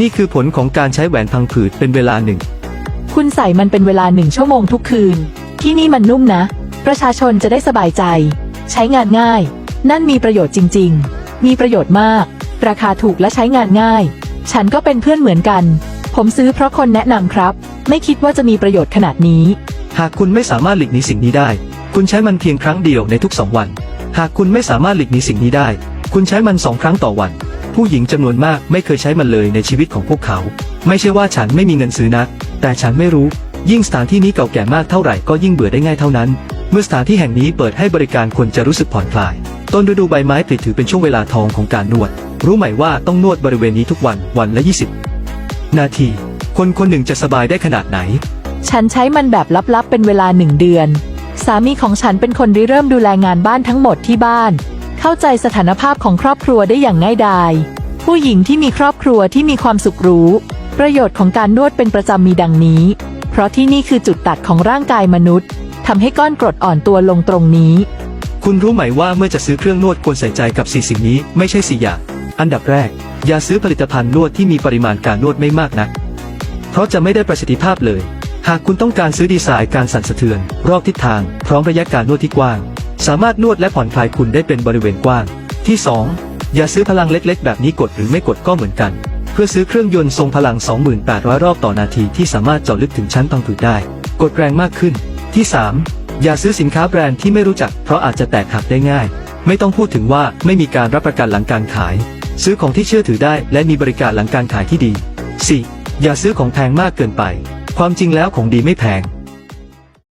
นี่คือผลของการใช้แหวนพังผืดเป็นเวลาหนึ่ง คุณใส่มันเป็นเวลาหนึ่งชั่วโมงทุกคืน ที่นี่มันนุ่มนะ ประชาชนจะได้สบายใจ ใช้งานง่าย นั่นมีประโยชน์จริง ๆ มีประโยชน์มาก ราคาถูกและใช้งานง่าย ฉันก็เป็นเพื่อนเหมือนกัน ผมซื้อเพราะคนแนะนำครับ ไม่คิดว่าจะมีประโยชน์ขนาดนี้ หากคุณไม่สามารถหลีกหนีสิ่งนี้ได้ คุณใช้มันเพียงครั้งเดียวในทุกสองวัน หากคุณไม่สามารถหลีกหนีสิ่งนี้ได้ คุณใช้มันสองครั้งต่อวัน ผู้หญิงจำนวนมากไม่เคยใช้มันเลยในชีวิตของพวกเขา ไม่ใช่ว่าฉันไม่มีเงินซื้อนะ แต่ฉันไม่รู้ ยิ่งสถานที่นี้เก่าแก่มากเท่าไหร่ก็ยิ่งเบื่อได้ง่ายเท่านั้น เมื่อสถานที่แห่งนี้เปิดให้บริการคนจะรู้สึกผ่อนคลาย ต้นฤดูใบไม้ผลิถือเป็นช่วงเวลาทองของการนวด รู้ไหมว่าต้องนวดบริเวณนี้ทุกวันวันละ 20 นาที คนคนหนึ่งจะสบายได้ขนาดไหน ฉันใช้มันแบบลับๆเป็นเวลาหนึ่งเดือน สามีของฉันเป็นคนริเริ่มดูแลงานบ้านทั้งหมดที่บ้าน เข้าใจสถานภาพของครอบครัวได้อย่างง่ายดาย ผู้หญิงที่มีครอบครัวที่มีความสุขรู้ ประโยชน์ของการนวดเป็นประจำมีดังนี้ เพราะที่นี่คือจุดตัดของร่างกายมนุษย์ทำให้ก้อนกรดอ่อนตัวลงตรงนี้ คุณรู้ไหมว่าเมื่อจะซื้อเครื่องนวดควรใส่ใจกับสี่สิ่งนี้ไม่ใช่สี่อย่างอันดับแรก อย่าซื้อผลิตภัณฑ์นวดที่มีปริมาณการนวดไม่มากนัก เพราะจะไม่ได้ประสิทธิภาพเลย หากคุณต้องการซื้อดีไซน์การสั่นสะเทือน รอบทิศทาง พร้อมระยะการนวดที่กว้าง สามารถนวดและผ่อนคลายคุณได้เป็นบริเวณกว้าง ที่ 2 อย่าซื้อพลังเล็กๆ แบบนี้กดหรือไม่กดก็เหมือนกัน เพื่อซื้อเครื่องยนต์ทรงพลัง 2800รอบต่อนาทีที่สามารถเจาะลึกถึงชั้นพังผืดได้ กดแรงมากขึ้น ที่ 3 อย่าซื้อสินค้าแบรนด์ที่ไม่รู้จัก เพราะอาจจะแตกหักได้ง่าย ไม่ต้องพูดถึงว่าไม่มีการรับประกันหลังการขาย ซื้อของที่เชื่อถือได้ และมีบริการหลังการขายที่ดี 4. อย่าซื้อของแพงมากเกินไป ความจริงแล้วของดีไม่แพง